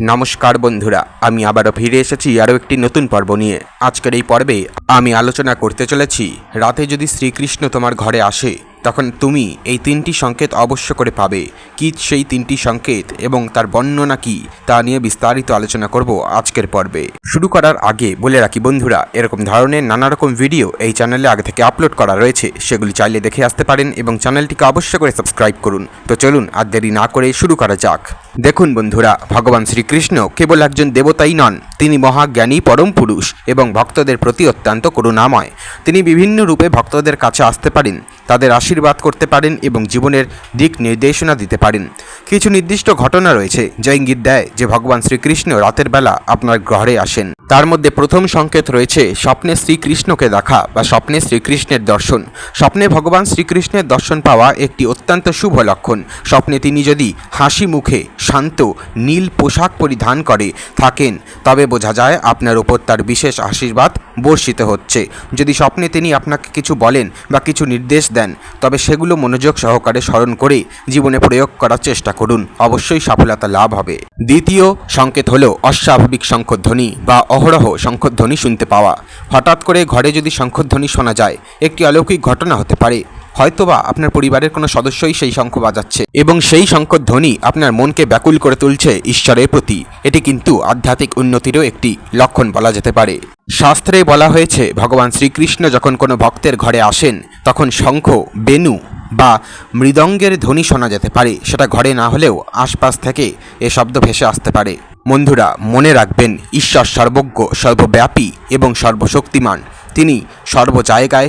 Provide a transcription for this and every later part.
নমস্কার বন্ধুরা, আমি আবারও ফিরে এসেছি আরও একটি নতুন পর্ব নিয়ে। আজকের এই পর্বে আমি আলোচনা করতে চলেছি, রাতে যদি শ্রীকৃষ্ণ তোমার ঘরে আসে তখন তুমি এই তিনটি সংকেত অবশ্য করে পাবে, কি সেই তিনটি সংকেত এবং তার বর্ণনা কি, তা নিয়ে বিস্তারিত আলোচনা করব আজকের পর্বে। শুরু করার আগে বলে রাখি বন্ধুরা, এরকম ধরনের নানা রকম ভিডিও এই চ্যানেলে আগে থেকে আপলোড করা রয়েছে, সেগুলি চাইলে দেখে আসতে পারেন এবং চ্যানেলটিকে অবশ্য করে সাবস্ক্রাইব করুন। তো চলুন আর দেরি না করে শুরু করা যাক। দেখুন বন্ধুরা, ভগবান শ্রীকৃষ্ণ কেবল একজন দেবতাই নন তিনি মহাজ্ঞানী পরম পুরুষ এবং ভক্তদের প্রতি অত্যন্ত করুণাময়। তিনি বিভিন্ন রূপে ভক্তদের কাছে আসতে পারেন, তাদের আশীর্বাদ করতে পারেন এবং জীবনের দিক নির্দেশনা দিতে পারেন। কিছু নির্দিষ্ট ঘটনা রয়েছে যা ইঙ্গিত দেয় যে ভগবান শ্রীকৃষ্ণ রাতের বেলা আপনার ঘরে আসেন। তার মধ্যে প্রথম সংকেত রয়েছে স্বপ্নে শ্রীকৃষ্ণকে দেখা বা স্বপ্নে শ্রীকৃষ্ণের দর্শন। স্বপ্নে ভগবান শ্রীকৃষ্ণের দর্শন পাওয়া একটি অত্যন্ত শুভ লক্ষণ। স্বপ্নে তিনি যদি হাসি মুখে শান্ত, নীল পোশাক পরিধান করে থাকেন, তবে বোঝা যায় আপনার উপর তার বিশেষ আশীর্বাদ বর্ষিত হচ্ছে। যদি স্বপ্নে তিনি আপনাকে কিছু বলেন বা কিছু নির্দেশ দেন, তবে সেগুলো মনোযোগ সহকারে স্মরণ করে জীবনে প্রয়োগ করার চেষ্টা করুন। অবশ্যই সফলতা লাভ হবে। দ্বিতীয় সংকেত হলো অস্বাভাবিক শঙ্খধ্বনি বা অহরহ শঙ্খধ্বনি শুনতে পাওয়া। হঠাৎ করে ঘরে যদি শঙ্খধ্বনি শোনা যায়, একটি অলৌকিক ঘটনা হতে পারে। হয়তোবা আপনার পরিবারের কোনো সদস্যই সেই শঙ্খ বাজাচ্ছে। এবং সেই শঙ্খধ্বনি আপনার মনকে ব্যাকুল করে তুলছে ঈশ্বরের প্রতি। এটি কিন্তু আধ্যাত্মিক উন্নতিরও একটি লক্ষণ বলা যেতে পারে। শাস্ত্রে বলা হয়েছে, ভগবান শ্রীকৃষ্ণ যখন কোনো ভক্তের ঘরে আসেন, তখন শঙ্খ, বেনু বা মৃদঙ্গের ধ্বনি শোনা যেতে পারে। সেটা ঘরে না হলেও আশপাশ থেকে এ শব্দ ভেসে আসতে পারে। বন্ধুরা, মনে রাখবেন, ঈশ্বর সর্বজ্ঞ, সর্বব্যাপী এবং সর্বশক্তিমান। তিনি সর্ব জায়গায়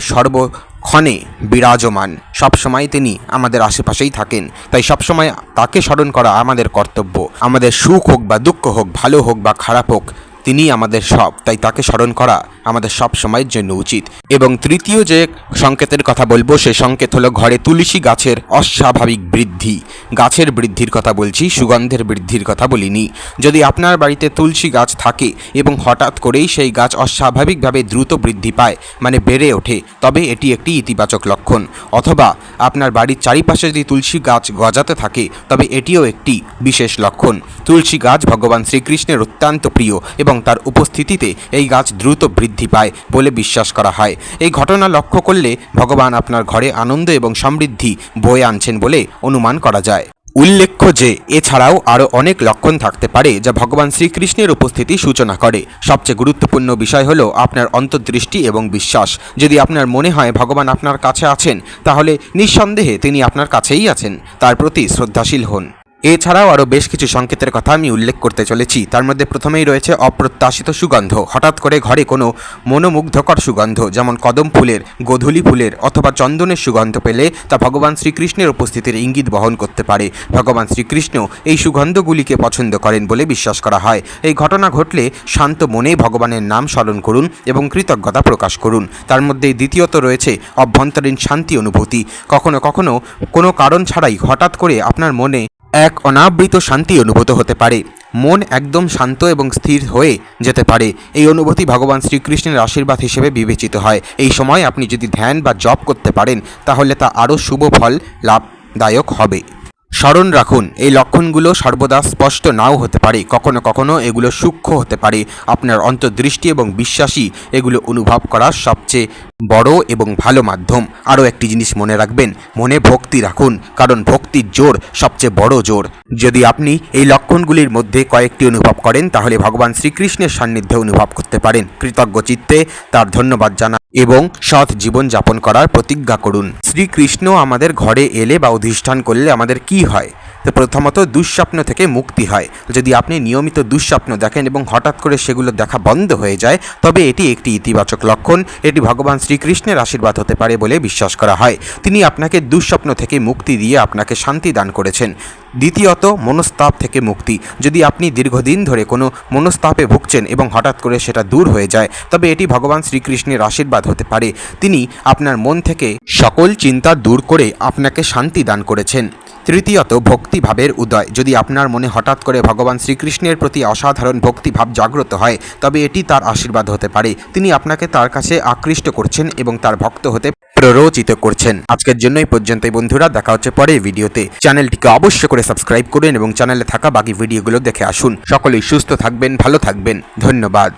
সর্বক্ষণে বিরাজমান। সবসময় তিনি আমাদের আশেপাশেই থাকেন। তাই সবসময় তাকে স্মরণ করা আমাদের কর্তব্য। আমাদের সুখ হোক বা দুঃখ হোক, ভালো হোক বা খারাপ হোক তিনি আমাদের সব, তাই তাকে স্মরণ করা আমাদের সব সময়ের জন্য উচিত। এবং তৃতীয় যে সংকেতের কথা বলব, সে সংকেত হলো ঘরে তুলসী গাছের অস্বাভাবিক বৃদ্ধি। গাছের বৃদ্ধির কথা বলছি, সুগন্ধের বৃদ্ধির কথা বলিনি। যদি আপনার বাড়িতে তুলসী গাছ থাকে এবং হঠাৎ করেই সেই গাছ অস্বাভাবিকভাবে দ্রুত বৃদ্ধি পায় মানে বেড়ে ওঠে, তবে এটি একটি ইতিবাচক লক্ষণ। অথবা আপনার বাড়ির চারিপাশে যদি তুলসী গাছ গজাতে থাকে, তবে এটিও একটি বিশেষ লক্ষণ। তুলসী গাছ ভগবান শ্রীকৃষ্ণের অত্যন্ত প্রিয় এবং তার উপস্থিতিতে এই গাছ দ্রুত বৃদ্ধি পায় বলে বিশ্বাস করা হয়। এই ঘটনা লক্ষ্য করলে ভগবান আপনার ঘরে আনন্দ এবং সমৃদ্ধি বয়ে আনছেন বলে অনুমান করা যায়। উল্লেখ্য যে, এছাড়াও আরও অনেক লক্ষণ থাকতে পারে যা ভগবান শ্রীকৃষ্ণের উপস্থিতি সূচনা করে। সবচেয়ে গুরুত্বপূর্ণ বিষয় হলো আপনার অন্তর্দৃষ্টি এবং বিশ্বাস। যদি আপনার মনে হয় ভগবান আপনার কাছে আছেন, তাহলে নিঃসন্দেহে তিনি আপনার কাছেই আছেন। তার প্রতি শ্রদ্ধাশীল হন। এছাড়াও আরও বেশ কিছু সংকেতের কথা আমি উল্লেখ করতে চলেছি। তার মধ্যে প্রথমেই রয়েছে অপ্রত্যাশিত সুগন্ধ। হঠাৎ করে ঘরে কোনো মনোমুগ্ধকর সুগন্ধ, যেমন কদম ফুলের, গোধূলি ফুলের অথবা চন্দনের সুগন্ধ পেলে তা ভগবান শ্রীকৃষ্ণের উপস্থিতির ইঙ্গিত বহন করতে পারে। ভগবান শ্রীকৃষ্ণ এই সুগন্ধগুলিকে পছন্দ করেন বলে বিশ্বাস করা হয়। এই ঘটনা ঘটলে শান্ত মনে ভগবানের নাম স্মরণ করুন এবং কৃতজ্ঞতা প্রকাশ করুন। তার মধ্যে দ্বিতীয়ত রয়েছে অভ্যন্তরীণ শান্তি অনুভূতি। কখনো কখনো কোনো কারণ ছাড়াই হঠাৎ করে আপনার মনে এক অনাবৃত শান্তি অনুভূত হতে পারে। মন একদম শান্ত এবং স্থির হয়ে যেতে পারে। এই অনুভূতি ভগবান শ্রীকৃষ্ণের আশীর্বাদ হিসেবে বিবেচিত হয়। এই সময় আপনি যদি ধ্যান বা জপ করতে পারেন, তাহলে তা আরও শুভ ফল লাভদায়ক হবে। স্মরণ রাখুন, এই লক্ষণগুলো সর্বদা স্পষ্ট নাও হতে পারে। কখনো কখনো এগুলো সূক্ষ্ম হতে পারে। আপনার অন্তর্দৃষ্টি এবং বিশ্বাসী এগুলো অনুভব করার সবচেয়ে বড় এবং ভালো মাধ্যম। আরও একটি জিনিস মনে রাখবেন, মনে ভক্তি রাখুন, কারণ ভক্তির জোর সবচেয়ে বড় জোর। যদি আপনি এই লক্ষণগুলির মধ্যে কয়েকটি অনুভব করেন, তাহলে ভগবান শ্রীকৃষ্ণের সান্নিধ্যে অনুভব করতে পারেন। কৃতজ্ঞ চিত্তে তার ধন্যবাদ জানা এবং সৎ জীবন যাপন করার প্রতিজ্ঞা করুন। শ্রীকৃষ্ণ আমাদের ঘরে এলে বা অধিষ্ঠান করলে আমাদের কি হয়? তো প্রথমত দুঃস্বপ্ন থেকে মুক্তি হয়। যদি আপনি নিয়মিত দুঃস্বপ্ন দেখেন এবং হঠাৎ করে সেগুলো দেখা বন্ধ হয়ে যায়, তবে এটি একটি ইতিবাচক লক্ষণ। এটি ভগবান শ্রীকৃষ্ণের আশীর্বাদ হতে পারে বলে বিশ্বাস করা হয়। তিনি আপনাকে দুঃস্বপ্ন থেকে মুক্তি দিয়ে আপনাকে শান্তি দান করেছেন। দ্বিতীয়ত, মনস্তাপ থেকে মুক্তি। যদি আপনি দীর্ঘদিন ধরে কোনো মনস্তাপে ভুগছেন এবং হঠাৎ করে সেটা দূর হয়ে যায়, তবে এটি ভগবান শ্রীকৃষ্ণের আশীর্বাদ হতে পারে। তিনি আপনার মন থেকে সকল চিন্তা দূর করে আপনাকে শান্তি দান করেছেন। তৃতীয়ত ভক্তিভাবের উদয়। যদি আপনার মনে হঠাৎ করে ভগবান শ্রীকৃষ্ণের প্রতি অসাধারণ ভক্তিভাব জাগ্রত হয়, তবে এটি তার আশীর্বাদ হতে পারে। তিনি আপনাকে তার কাছে আকৃষ্ট করছেন এবং তার ভক্ত হতে প্ররোচিত করছেন। আজকের জন্য এই বন্ধুরা, দেখা হচ্ছে পরে ভিডিওতে। চ্যানেলটিকে অবশ্য করে সাবস্ক্রাইব করুন এবং চ্যানেলে থাকা বাকি ভিডিওগুলো দেখে আসুন। সকলেই সুস্থ থাকবেন, ভালো থাকবেন। ধন্যবাদ।